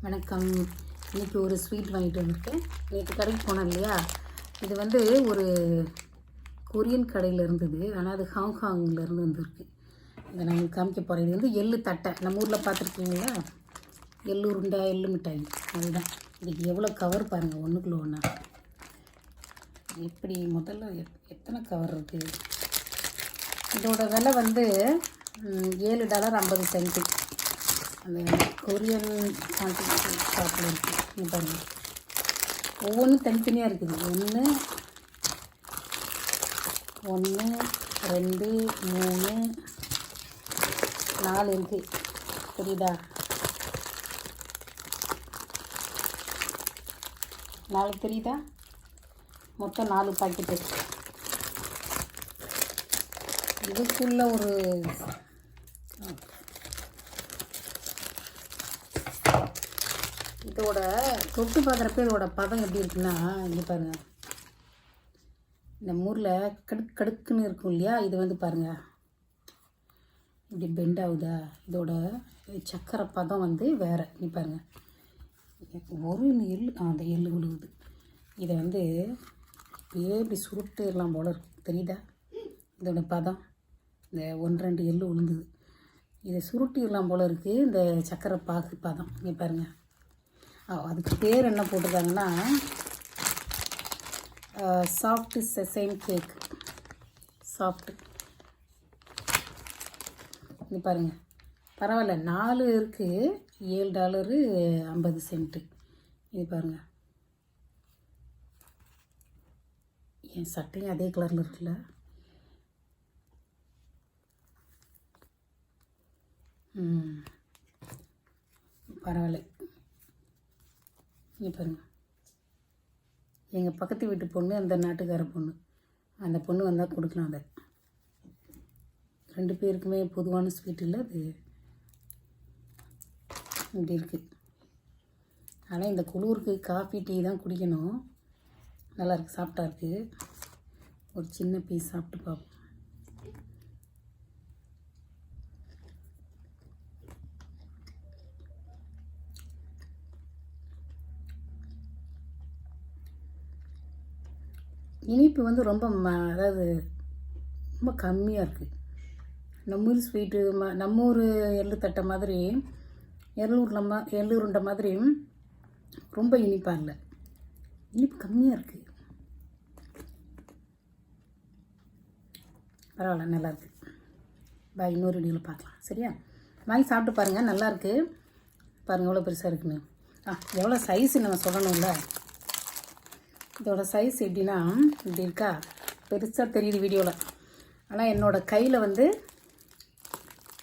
வணக்கம். இன்றைக்கி ஒரு ஸ்வீட் வாங்கிட்டு வந்திருக்கேன் நேற்று கடைக்கு போனேன் இல்லையா? இது வந்து ஒரு கொரியன் கடையில் இருந்தது. ஆனால் அது ஹாங்காங்லேருந்து வந்திருக்கு. இதை நான் காமிக்க போகிறேன் இது வந்து எள்ளு தட்டை. நம்ம ஊரில் பார்த்துருக்கீங்களா? எள்ளு உருண்டை எள்ளு மிட்டாய். அதுதான். இதுக்கு எவ்வளோ கவர் பாருங்கள் ஒன்றுக்குள்ள ஒன்றா எப்படி முதல்ல எத்- எத்தனை கவர் இருக்குது இதோட விலை வந்து ஏழு டாலர் ஐம்பது சென்ட்டு அந்த கொரியன் ஷாப்பில் இருக்குது இங்க ஒவ்வொன்றும் தனித்தனியாக இருக்குது. ஒன்று ஒன்று ரெண்டு மூணு நாலு இருக்குது புரியுதா? நாலு தெரியுதா? மொத்தம் நாலு பாக்கெட்டு இதுக்குள்ள ஒரு இதோட தொட்டு பார்க்குறப்ப இதோட பதம் எப்படி இருக்குன்னா இங்கே பாருங்கள் இந்த ஊரில் கடுக்கு கடுக்குன்னு இருக்கும் இல்லையா? இது வந்து பாருங்கள் இப்படி பெண்ட் ஆகுதா? இதோட சக்கரை பதம் வந்து வேறு. நீ பாருங்க. ஒரு எள்ளு அந்த எள்ளு விழுகுது இதை வந்து இப்படியே இப்படி சுருட்டிடலாம் போல இருக்கு. தெரியுதா? இதோட பதம். இந்த ஒன்று ரெண்டு எள்ளு விழுந்தது இதை சுருட்டிடலாம் போல இருக்குது இந்த சக்கரை பாகு பதம். இங்கே பாருங்கள் அதுக்கு பேர் என்ன போட்டிருக்காங்கன்னா சாஃப்ட் செசைன் கேக் சாஃப்ட் இது பாருங்கள் பரவாயில்ல நாலு இருக்குது ஏழு டாலரு ஐம்பது சென்ட்டு. இது பாருங்க. என் சட்டையும் அதே கலரில் இருக்குல்ல. பரவாயில்ல. இங்கே பாருங்கள் எங்கள் பக்கத்து வீட்டு பொண்ணு அந்த நாட்டுக்கார பொண்ணு. அந்த பொண்ணு வந்தால் கொடுக்கலாம் அதை. ரெண்டு பேருக்குமே பொதுவான ஸ்வீட் இல்லை அது இப்படி இருக்குது ஆனால் இந்த குளிருக்கு காஃபி டீ தான் குடிக்கணும். நல்லாயிருக்கு சாப்பிட்டா இருக்குது ஒரு சின்ன பீஸ் சாப்பிட்டு பார்ப்போம். இனிப்பு வந்து ரொம்ப ம அதாவது ரொம்ப கம்மியாக இருக்குது நம்ம ஊர் ஸ்வீட்டு ம நம்ம ஊர் எள்ளு தட்டை மாதிரி எள்ளூர் நம்ம எள்ளூருண்டை மாதிரி ரொம்ப இனிப்பாக இல்லை. இனிப்பு கம்மியாக இருக்குது பரவாயில்ல நல்லா இருக்குது பாய் இன்னொரு வீடியோவில் பார்க்கலாம் சரியா? வாங்கி சாப்பிட்டு பாருங்கள் நல்லாயிருக்கு பாருங்கள் எவ்வளோ பெருசாக இருக்குன்னு. ஆ எவ்வளோ சைஸு நம்ம சொல்லணும்ல? இதோட சைஸ் எப்படின்னா இப்படி இருக்கா? பெருசாக தெரியுது வீடியோவில் ஆனால் என்னோடய கையில் வந்து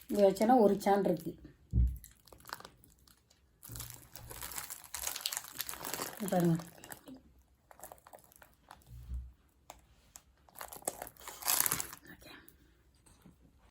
இங்கே வச்சேன்னா ஒரு சான் இருக்குது பாருங்கள்